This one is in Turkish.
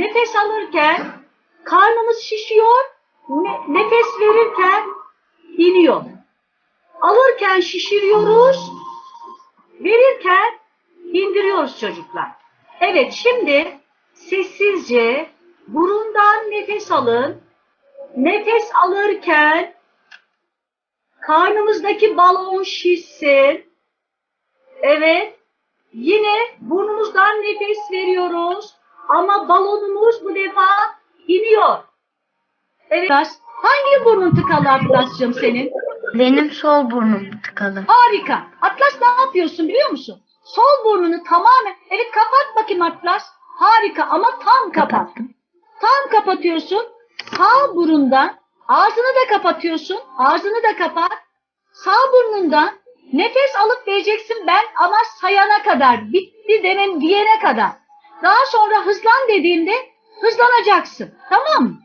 nefes alırken karnımız şişiyor, ne- nefes verirken iniyor. Alırken şişiriyoruz, verirken indiriyoruz çocuklar. Evet şimdi sessizce burundan nefes alın. Nefes alırken karnımızdaki balon şişsin. Evet. Yine burnumuzdan nefes veriyoruz. Ama balonumuz bu defa iniyor. Evet. Hangi burnun tıkalı Atlas'cığım senin? Benim sol burnum tıkalı. Harika. Atlas ne yapıyorsun biliyor musun? Sol burnunu tamamen, evet kapat bakayım Atlas. Harika ama tam kapat. Kapattım. Tam kapatıyorsun. Sağ burundan ağzını da kapatıyorsun. Ağzını da kapat. Sağ burnundan nefes alıp vereceksin ben ama sayana kadar. Bitti demen diyene kadar. Daha sonra hızlan dediğimde hızlanacaksın. Tamam mı?